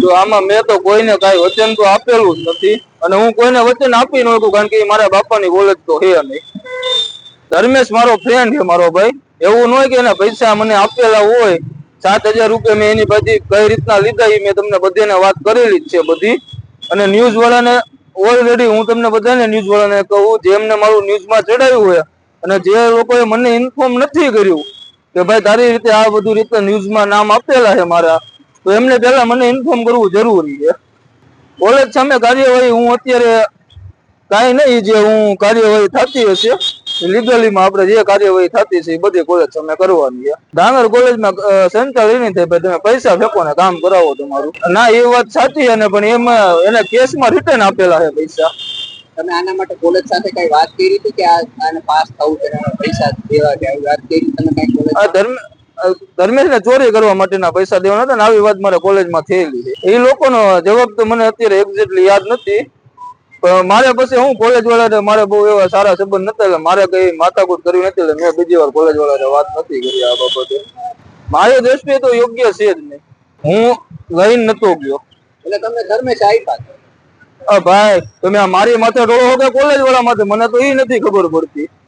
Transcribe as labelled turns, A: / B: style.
A: જો આમાં મેં તો કોઈને કાંઈ વચન તો આપેલું જ નથી અને હું કોઈને વચન આપી ન કારણ કે મારા બાપાની કોલેજ તો હે નહીં. ધર્મેશ મારો ફ્રેન્ડ છે મારો ભાઈ. એવું ન હોય કે એના પૈસા મને આપેલા હોય. સાત હજાર રૂપિયા મેં એની બધી કઈ રીતના લીધા એ મેં તમને બધાને વાત કરેલી જ છે બધી. અને ન્યૂઝ વાળાને ઓલરેડી હું તમને બધાને ન્યૂઝ વાળાને કહું જેમને મારું ન્યૂઝમાં ચડાવ્યું હોય અને જે લોકોએ મને ઇન્ફોર્મ નથી કર્યું કે ભાઈ તારી રીતે આ બધું રીતે ન્યૂઝમાં નામ આપેલા છે મારા. તો એમને પહેલા મને ઇન્ફોર્મ કરવું જરૂરી છે. કોલેજ સામે કાર્યવાહી હું અત્યારે કાંઈ નહીં જે હું કાર્યવાહી થતી હશે લીગલીમાં આપણે જે કાર્યવાહી થતી છે એ બધી કોલેજ સામે કરવાની છે. ડાંગર કોલેજમાં સેન્ટર એ નહીં થાય તમે પૈસા ફેંકો ને કામ કરાવો તમારું. ના એ વાત સાચી અને ને પણ એમાં એને કેસમાં રિટર્ન આપેલા છે પૈસા.
B: તમે આના માટે કોલેજ સાથે કઈ વાત કરી હતી કે આ આને પાસ થવું છે પૈસા દેવા કે વાત કરી? તમે કઈ કોલેજ
A: આ ધર્મ ધર્મેશ ને ચોરી કરવા માટેના પૈસા દેવાના હતા ને આવી વાત મારા કોલેજમાં થયેલી છે. એ લોકોનો જવાબ તો મને અત્યારે એક્ઝેક્ટલી યાદ નથી પણ મારે પછી હું કોલેજ વાળા મારે બહુ એવા સારા સંબંધ નતા એટલે મારે કઈ માથાકૂટ કરવી નથી એટલે મેં બીજી વાર કોલેજ વાળા વાત નથી કરી આ બાબતે. મારી દ્રષ્ટિએ તો યોગ્ય છે જ નહીં. હું લઈને નતો ગયો.
B: એટલે તમને ધર્મેશ આપ્યા.
A: ભાઈ તમે મારી માથે હો કે કોલેજ વાળા માથે? મને તો એ નથી ખબર પડતી.